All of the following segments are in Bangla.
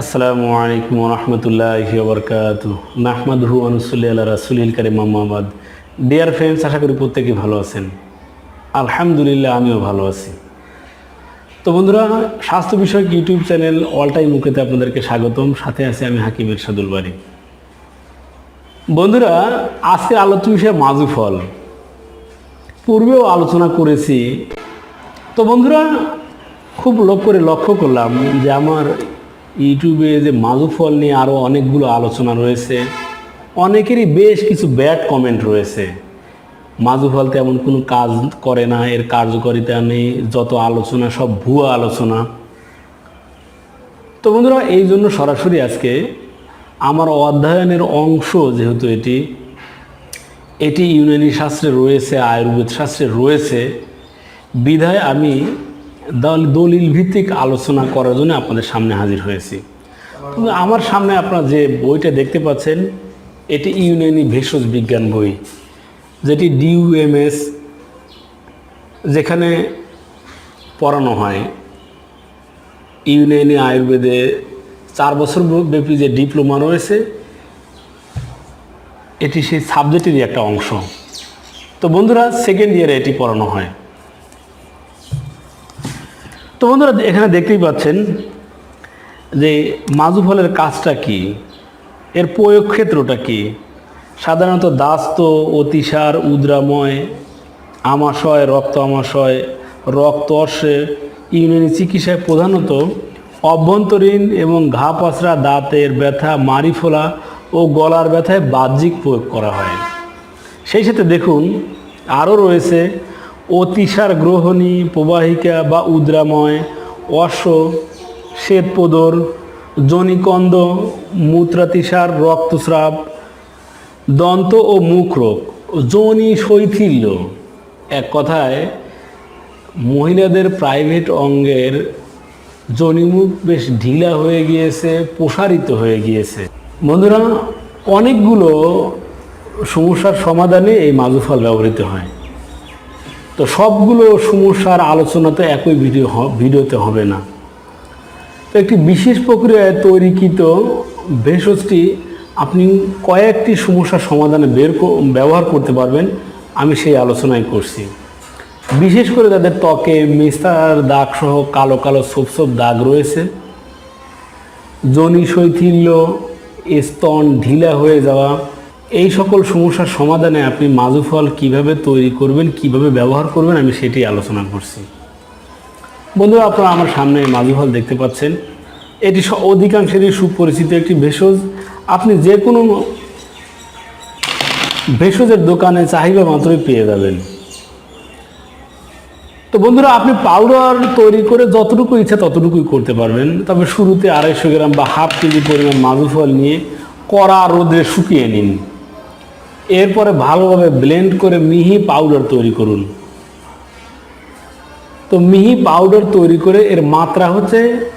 আসসালামু আলাইকুম রহমতুল্লাহ বরকাত নাহমাদহু আনুসুল্লাহ রাসুলিল কারিম মোহাম্মদ ডিয়ার ফ্রেন্ডস আশা করি প্রত্যেকে ভালো আছেন। আলহামদুলিল্লাহ, আমিও ভালো আছি। তো বন্ধুরা, স্বাস্থ্য বিষয়ক ইউটিউব চ্যানেল অল টাইম মুখেতে আপনাদেরকে স্বাগতম। সাথে আছি আমি হাকিম এরশাদুল বাড়ি বন্ধুরা, আজকের আলোচ্য বিষয় মাজু ফল। পূর্বেও আলোচনা করেছি। তো বন্ধুরা, খুব লোক করে লক্ষ্য করলাম যে আমার ইউটিউবে যে মাজু ফল নিয়ে আরও অনেকগুলো আলোচনা রয়েছে, অনেকেরই বেশ কিছু ব্যাড কমেন্ট রয়েছে। মাজু ফল তেমন কোনো কাজ করে না, এর কার্যকারিতা নেই, যত আলোচনা, সব ভুয়া আলোচনা। তো বন্ধুরা, এই জন্য সরাসরি আজকে আমার অধ্যয়নের অংশ যেহেতু এটি এটি ইউনানি শাস্ত্রে রয়েছে, আয়ুর্বেদ শাস্ত্রে রয়েছে। বিধায় আমি দলিল ভিত্তিক আলোচনা করার জন্য আপনাদের সামনে হাজির হয়েছি। আমার সামনে আপনারা যে বইটা দেখতে পাচ্ছেন, এটি ইউনানি ভেষজ বিজ্ঞান বই, যেটি ডিউএমএস যেখানে পড়ানো হয়। ইউনানি আয়ুর্বেদে চার বছর ব্যাপী যে ডিপ্লোমা রয়েছে, এটি সেই সাবজেক্টেরই একটা অংশ। তো বন্ধুরা সেকেন্ড ইয়ারে এটি পড়ানো হয়। বন্ধুরা এখানে দেখতেই পাচ্ছেন যে মাজু ফলের কাজটা কি? এর প্রয়োগ ক্ষেত্রটা কি? সাধারণত দাস্ত, অতিসার, উদ্রাময়, আমাশয়, রক্ত আমাশয়, রক্ত অর্শে ইউনানি চিকিৎসায় প্রধানত অভ্যন্তরীণ এবং ঘা পাচড়া, দাঁতের ব্যথা মারি ফোলা ও গলার ব্যথায় বাহ্যিক প্রয়োগ করা হয়। সেই সাথে দেখুন আরও রয়েছে অতিসার গ্রহণী, প্রবাহিকা বা উদ্রাময়, অশ্ব, শ্বেতপোদর জনিকন্দ মূত্রাতিসার, রক্তস্রাব, দন্ত ও মুখ রোগ, যৌনি শৈথিল্য। এক কথায়, মহিলাদের প্রাইভেট অঙ্গের জনিমুখ বেশ ঢিলা হয়ে গিয়েছে, প্রসারিত হয়ে গিয়েছে। বন্ধুরা, অনেকগুলো সমস্যার সমাধানে এই মাজু ফল ব্যবহৃত হয়। তো সবগুলো সমস্যার আলোচনা তো একই ভিডিও ভিডিওতে হবে না। তো একটি বিশেষ প্রক্রিয়ায় তৈরিকৃত ভেষজটি আপনি কয়েকটি সমস্যার সমাধানে বের ব্যবহার করতে পারবেন, আমি সেই আলোচনাই করছি। বিশেষ করে তাদের ত্বকে মিস্তার দাগ সহ কালো কালো ছোপ ছোপ দাগ রয়েছে। জনি শৈথিল্য, স্তন ঢিলা হয়ে যাওয়া এই সকল সমস্যার সমাধানে আপনি মাজু ফল কীভাবে তৈরি করবেন, কীভাবে ব্যবহার করবেন, আমি সেটি আলোচনা করছি। বন্ধুরা, আপনারা আমার সামনে মাজু ফল দেখতে পাচ্ছেন। এটি অধিকাংশেরই সুপরিচিত একটি ভেষজ। আপনি যে কোনো ভেষজের দোকানে চাহিদা মাত্রই পেয়ে যাবেন। তো বন্ধুরা, আপনি পাউডার তৈরি করে যতটুকু ইচ্ছা ততটুকুই করতে পারবেন। তবে শুরুতে আড়াইশো গ্রাম বা হাফ কেজি পরিমাণ মাজু ফল নিয়ে কড়া রোদে শুকিয়ে নিন। এরপরে ভালোভাবে ব্লেন্ড করে মিহি পাউডার তৈরি করুন। তো মিহি পাউডার তৈরি করে এর মাত্রা হচ্ছে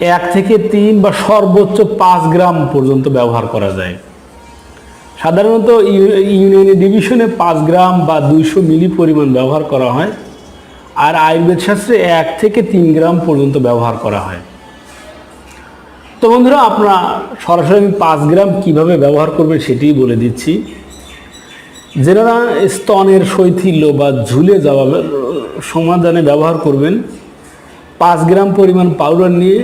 এক থেকে তিন বা সর্বোচ্চ পাঁচ গ্রাম পর্যন্ত ব্যবহার করা যায়। সাধারণত ইউ- ইউনিয়ন ডিভিশনে পাঁচ গ্রাম বা দুইশো মিলি পরিমাণ ব্যবহার করা হয়, আর আয়ুর্বেদ শাস্ত্রে এক থেকে তিন গ্রাম পর্যন্ত ব্যবহার করা হয়। তো বন্ধুরা, আপনারা সরাসরি আমি পাঁচ গ্রাম কীভাবে ব্যবহার করবেন সেটিই বলে দিচ্ছি। যারা স্তনের শৈথিল্য বা ঝুলে যাওয়া সমাধানে ব্যবহার করবেন, পাঁচ গ্রাম পরিমাণ পাউডার নিয়ে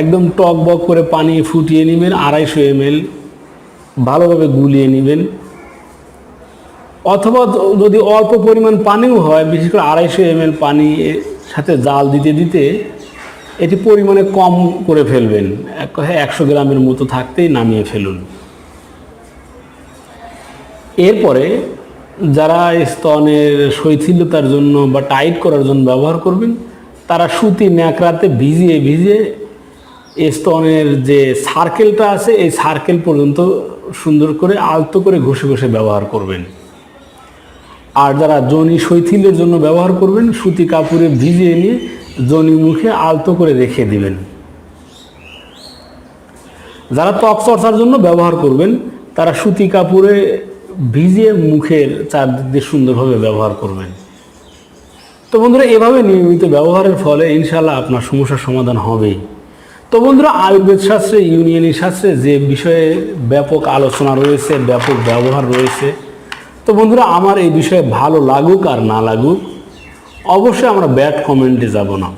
একদম টক বক করে পানি ফুটিয়ে নেবেন, আড়াইশো এমএল ভালোভাবে গুলিয়ে নেবেন। অথবা যদি অল্প পরিমাণ পানিও হয়, বিশেষ করে আড়াইশো এমএল পানি সাথে জাল দিতে দিতে এটি পরিমাণে কম করে ফেলবেন। এক কথায় একশো গ্রামের মতো থাকতেই নামিয়ে ফেলুন। এরপরে যারা স্তনের শৈথিল্যতার জন্য বা টাইট করার জন্য ব্যবহার করবেন, তারা সুতি ন্যাকড়াতে ভিজিয়ে ভিজিয়ে স্তনের যে সার্কেলটা আছে, এই সার্কেল পর্যন্ত সুন্দর করে আলতো করে ঘষে ঘষে ব্যবহার করবেন। আর যারা জনি শৈথিল্যের জন্য ব্যবহার করবেন, সুতি কাপড়ে ভিজিয়ে নিয়ে জনি মুখে আলতো করে রেখে দিবেন। যারা ত্বক চর্চার জন্য ব্যবহার করবেন, তারা সুতি কাপড়ে ভিজিয়ে মুখের চারদিক দিয়ে সুন্দরভাবে ব্যবহার করবেন। তো বন্ধুরা, এভাবে নিয়মিত ব্যবহারের ফলে ইনশাল্লাহ আপনার সমস্যার সমাধান হবেই। তো বন্ধুরা, আয়ুর্বেদ শাস্ত্রে, ইউনিয়নি শাস্ত্রে যে বিষয়ে ব্যাপক আলোচনা রয়েছে, ব্যাপক ব্যবহার রয়েছে, তো বন্ধুরা, আমার এই বিষয়ে ভালো লাগুক আর না লাগুক অবশ্যই আমরা ব্যাড কমেন্টে যাব না।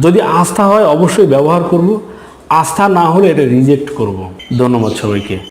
যদি আস্থা হয়, অবশ্যই ব্যবহার করব। আস্থা না হলে এটা রিজেক্ট করব। ধন্যবাদ সবাইকে।